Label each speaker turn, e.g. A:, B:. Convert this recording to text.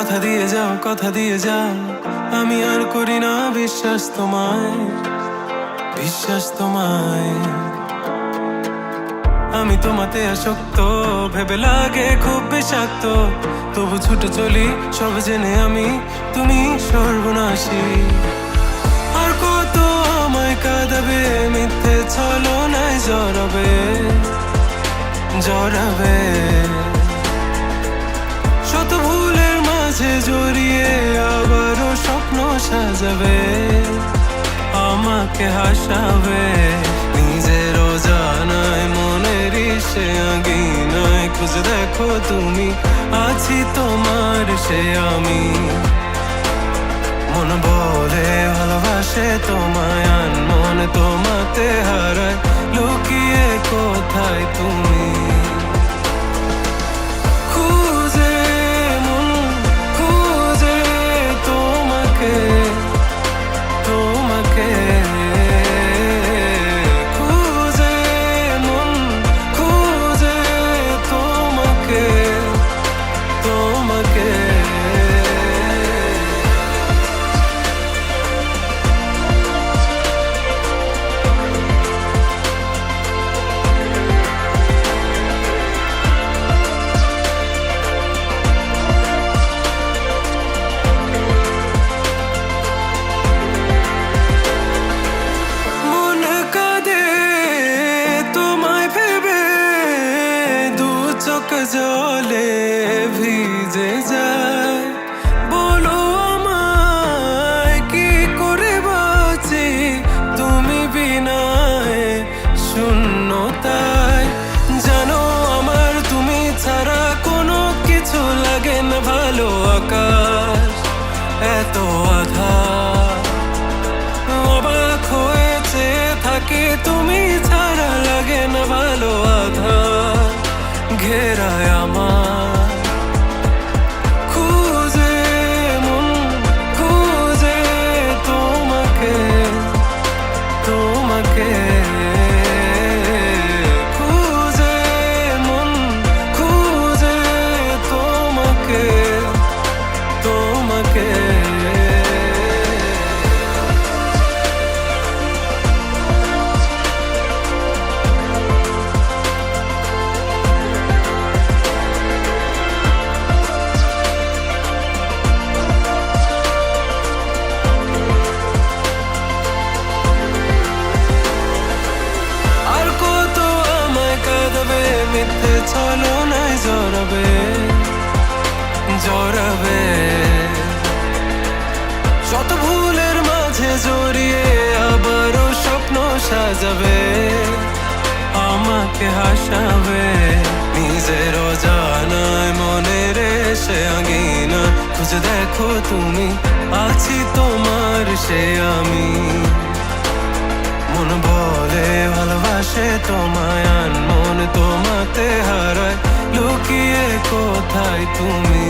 A: কথা দিয়ে যাও, কথা দিয়ে যাও। আমি আর করি না, বিশ্বাস তোমায় বিশ্বাস তোমায়। আমি তোমাতে আসক্ত, ভেবে লাগে খুব বিষাক্ত। তবু ছুটে চলি, সব জেনে আমি তুমি সর্বনাশী। আর কত আমায় কাঁদাবে, মিথ্যে ছলো নাই জড়াবে জড়াবে। মাঝে জড়িয়ে আবারও স্বপ্ন সাজাবে, আমাকে হাসাবে। নিজেরও জানায় মনের সে আঙিনায় খুঁজে দেখো তুমি, আছি তোমার সে আমি। মন বলে ভালোবাসে তোমায় আন মনে তোমাতে হারায়, লুকিয়ে কোথায় তুমি? জলে ভিজে যায়। বলো আমায় কি করে বাঁচি? তুমি বিনায় শূন্যতায়। জানো আমার তুমি ছাড়া কোনো কিছু লাগে না ভালো আকাশ। এত আধার অবাক হয়েছে থাকে তুমি ছাড়া লাগে না ভালো আধার ঘেরায় Yeah. সাজাবে আমাকে হাসাবে। নিজেরও জানায় মনের সে আঙিনা খুঁজে দেখো তুমি, আছি তোমার সে আমি। মন বলে ভালোবাসে তোমায়, আন মন তোমাতে হারায়, লুকিয়ে কোথায় তুমি?